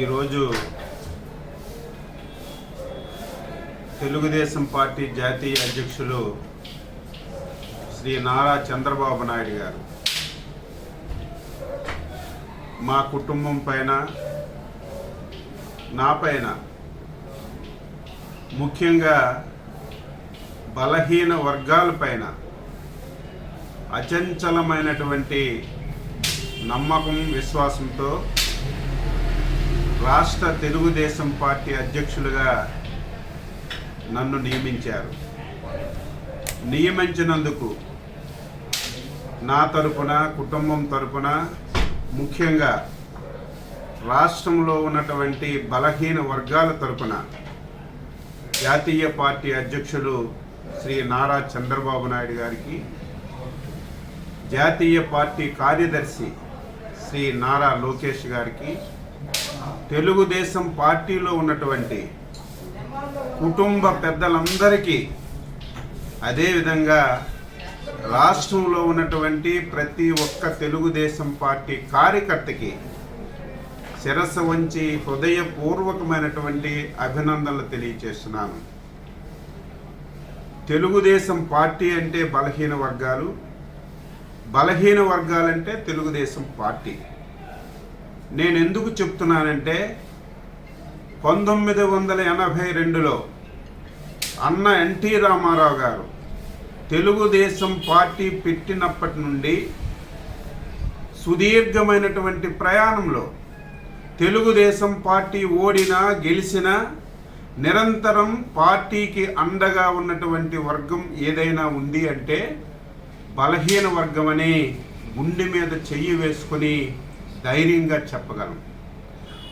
ఈరోజు తెలుగుదేశం పార్టీ జాతీయ అధ్యక్షులు శ్రీ నారా చంద్రబాబు నాయుడు గారు. మా కుటుంబం పైన నా పైన ముఖ్యంగా బలహీన వర్గాలపైన అచంచలమైనటువంటి నమ్మకం విశ్వాసంతో రాష్ట్ర తెలుగుదేశం పార్టీ అధ్యక్షులుగా నన్ను నియమించారు. నియమించినందుకు నా తరపున కుటుంబం తరపున ముఖ్యంగా రాష్ట్రంలో ఉన్నటువంటి బలహీన వర్గాల తరపున జాతీయ పార్టీ అధ్యక్షులు శ్రీ నారా చంద్రబాబు నాయుడు గారికి జాతీయ పార్టీ కార్యదర్శి శ్రీ నారా లోకేష్ గారికి తెలుగుదేశం పార్టీలో ఉన్నటువంటి కుటుంబ పెద్దలందరికీ అదేవిధంగా రాష్ట్రంలో ఉన్నటువంటి ప్రతి ఒక్క తెలుగుదేశం పార్టీ కార్యకర్తకి శిరస్సు వంచి హృదయపూర్వకమైనటువంటి అభినందనలు తెలియచేస్తున్నాను తెలుగుదేశం పార్టీ అంటే బలహీన వర్గాలు. బలహీన వర్గాలంటే తెలుగుదేశం పార్టీ. నేను ఎందుకు చెప్తున్నానంటే పంతొమ్మిది వందల ఎనభై రెండులో అన్న ఎన్టీ రామారావు గారు తెలుగుదేశం పార్టీ పెట్టినప్పటి నుండి సుదీర్ఘమైనటువంటి ప్రయాణంలో తెలుగుదేశం పార్టీ ఓడినా గెలిచినా నిరంతరం పార్టీకి అండగా ఉన్నటువంటి వర్గం ఏదైనా ఉంది అంటే బలహీన వర్గమని గుండె మీద చెయ్యి వేసుకొని ధైర్యంగా చెప్పగలం.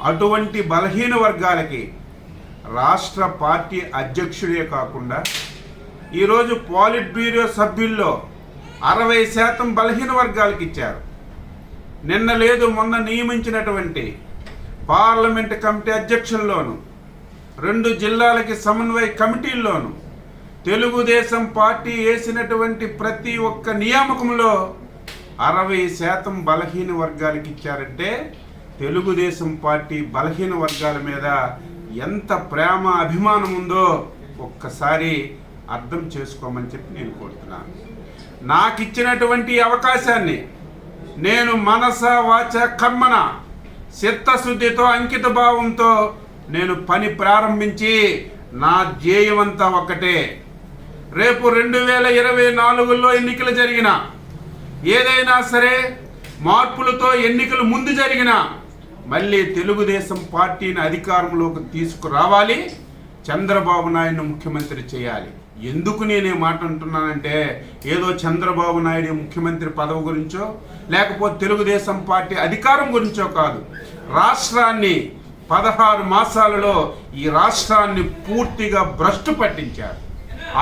అటువంటి బలహీన వర్గాలకి రాష్ట్ర పార్టీ అధ్యక్షుడే కాకుండా ఈరోజు పాలిట్ బ్యూరో సభ్యుల్లో అరవై శాతం బలహీన వర్గాలకు ఇచ్చారు. నిన్న లేదు మొన్న నియమించినటువంటి పార్లమెంట్ కమిటీ అధ్యక్షుల్లోను రెండు జిల్లాలకి సమన్వయ కమిటీల్లోను తెలుగుదేశం పార్టీ వేసినటువంటి ప్రతి ఒక్క నియామకంలో అరవై శాతం బలహీన వర్గాలకి ఇచ్చారంటే తెలుగుదేశం పార్టీ బలహీన వర్గాల మీద ఎంత ప్రేమ అభిమానం ఉందో ఒక్కసారి అర్థం చేసుకోమని చెప్పి నేను కోరుతున్నాను. నాకు ఇచ్చినటువంటి అవకాశాన్ని నేను మనస వాచ కర్మన చిత్తశుద్ధితో అంకిత భావంతో నేను పని ప్రారంభించి నా ధ్యేయమంతా ఒక్కటే. రేపు రెండు వేల ఇరవై నాలుగులో ఎన్నికలు జరిగిన ఏదైనా సరే మార్పులతో ఎన్నికలు ముందు జరిగిన మళ్ళీ తెలుగుదేశం పార్టీని అధికారంలోకి తీసుకురావాలి చంద్రబాబు నాయుడు ముఖ్యమంత్రి చేయాలి. ఎందుకు నేను ఈ మాట అంటున్నానంటే ఏదో చంద్రబాబు నాయుడు ముఖ్యమంత్రి పదవి గురించో లేకపోతే తెలుగుదేశం పార్టీ అధికారం గురించో కాదు. రాష్ట్రాన్ని పదహారు మాసాలలో ఈ రాష్ట్రాన్ని పూర్తిగా భ్రష్టు పట్టించారు.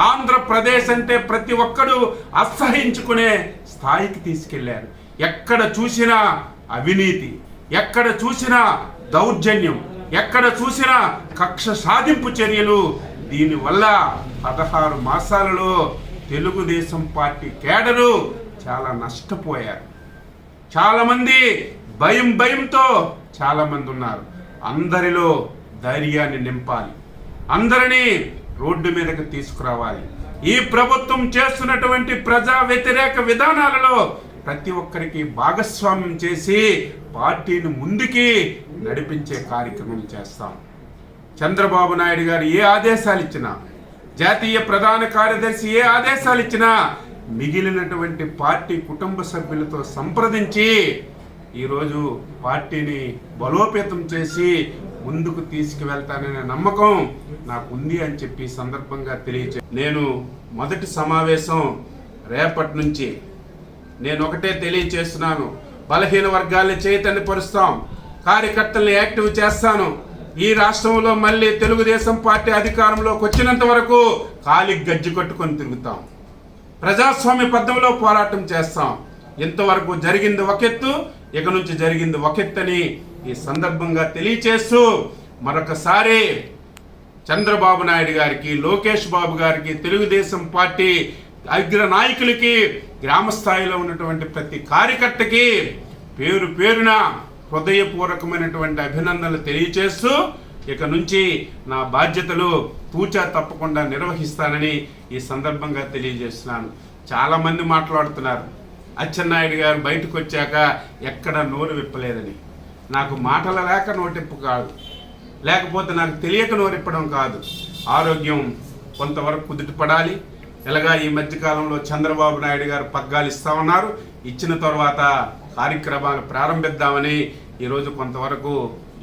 ఆంధ్రప్రదేశ్ అంటే ప్రతి ఒక్కడు అసహించుకునే స్థాయికి తీసుకెళ్ళారు. ఎక్కడ చూసినా అవినీతి ఎక్కడ చూసినా దౌర్జన్యం ఎక్కడ చూసినా కక్ష సాధింపు చర్యలు దీనివల్ల పదహారు మాసాలలో తెలుగుదేశం పార్టీ కేడరు చాలా నష్టపోయారు. చాలామంది భయం భయంతో చాలామంది ఉన్నారు. అందరిలో ధైర్యాన్ని నింపాలి. అందరినీ రోడ్డు మీదకి తీసుకురావాలి. ఈ ప్రభుత్వం చేస్తున్నటువంటి ప్రజా వ్యతిరేక విధానాలలో ప్రతి ఒక్కరికి భాగస్వామ్యం చేసి పార్టీని ముందుకి నడిపించే కార్యక్రమం చేస్తాం. చంద్రబాబు నాయుడు గారు ఏ ఆదేశాలు ఇచ్చినా జాతీయ ప్రధాన కార్యదర్శి ఏ ఆదేశాలు ఇచ్చినా మిగిలినటువంటి పార్టీ కుటుంబ సభ్యులతో సంప్రదించి ఈరోజు పార్టీని బలోపేతం చేసి ముందుకు తీసుకువెళ్తాననే నమ్మకం నాకు ఉంది అని చెప్పి సందర్భంగా తెలియచే నేను మొదటి సమావేశం రేపటి నుంచి నేను ఒకటే తెలియచేస్తున్నాను. బలహీన వర్గాల్ని చైతన్యపరుస్తాం. కార్యకర్తల్ని యాక్టివ్ చేస్తాను. ఈ రాష్ట్రంలో మళ్ళీ తెలుగుదేశం పార్టీ అధికారంలోకి వచ్చినంత వరకు కాలి గజ్జి కట్టుకొని తిరుగుతాం. ప్రజాస్వామ్య పద్ధతిలో పోరాటం చేస్తాం. ఇంతవరకు జరిగింది ఒకెత్తు ఇక నుంచి జరిగింది ఒకెత్తని ఈ సందర్భంగా తెలియచేస్తూ మరొకసారి చంద్రబాబు నాయుడు గారికి లోకేష్ బాబు గారికి తెలుగుదేశం పార్టీ అగ్ర నాయకులకి గ్రామ స్థాయిలో ఉన్నటువంటి ప్రతి కార్యకర్తకి పేరు పేరున హృదయపూర్వకమైనటువంటి అభినందనలు తెలియచేస్తూ ఇక నుంచి నా బాధ్యతలు తూచా తప్పకుండా నిర్వహిస్తానని ఈ సందర్భంగా తెలియజేస్తున్నాను. చాలామంది మాట్లాడుతున్నారు. అచ్చెన్నాయుడు గారు బయటకు వచ్చాక ఎక్కడ నోరు విప్పలేదని. నాకు మాటల లేక నోటింపు కాదు. లేకపోతే నాకు తెలియక నోరిప్పడం కాదు. ఆరోగ్యం కొంతవరకు కుదుటపడాలి. ఎలాగా ఈ మధ్యకాలంలో చంద్రబాబు నాయుడు గారు పగ్గాలు ఇస్తా ఉన్నారు. ఇచ్చిన తర్వాత కార్యక్రమాలు ప్రారంభిద్దామని ఈరోజు కొంతవరకు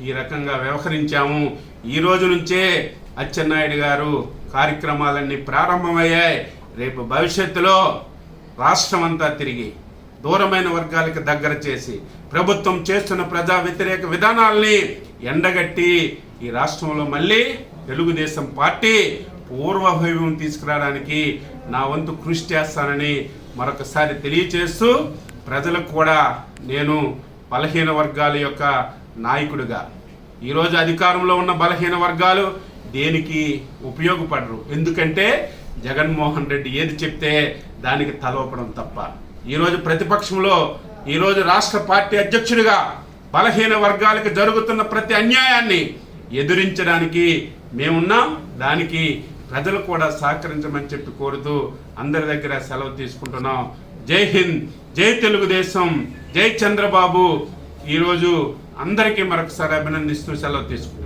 ఈ రకంగా వ్యవహరించాము. ఈ రోజు నుంచే అచ్చెన్నాయుడు గారు కార్యక్రమాలన్నీ ప్రారంభమయ్యాయి. రేపు భవిష్యత్తులో రాష్ట్రం అంతా తిరిగి దూరమైన వర్గాలకు దగ్గర చేసి ప్రభుత్వం చేస్తున్న ప్రజా వ్యతిరేక విధానాల్ని ఎండగట్టి ఈ రాష్ట్రంలో మళ్ళీ తెలుగుదేశం పార్టీ పూర్వవైభవం తీసుకురావడానికి నా వంతు కృషి చేస్తానని మరొకసారి తెలియచేస్తూ ప్రజలకు కూడా నేను బలహీన వర్గాల యొక్క నాయకుడిగా. ఈరోజు అధికారంలో ఉన్న బలహీన వర్గాలు దేనికి ఉపయోగపడరు. ఎందుకంటే జగన్మోహన్ రెడ్డి ఏది చెప్తే దానికి తలవపడం తప్ప. ఈరోజు ప్రతిపక్షంలో ఈరోజు రాష్ట్ర పార్టీ అధ్యక్షుడిగా బలహీన వర్గాలకు జరుగుతున్న ప్రతి అన్యాయాన్ని ఎదురించడానికి మేమున్నాం. దానికి ప్రజలు కూడా సహకరించమని చెప్పి కోరుతూ అందరి దగ్గర సెలవు తీసుకుంటున్నాం. జై హింద్ జై తెలుగుదేశం జై చంద్రబాబు. ఈరోజు అందరికీ మరొకసారి అభినందిస్తూ సెలవు తీసుకుంటాం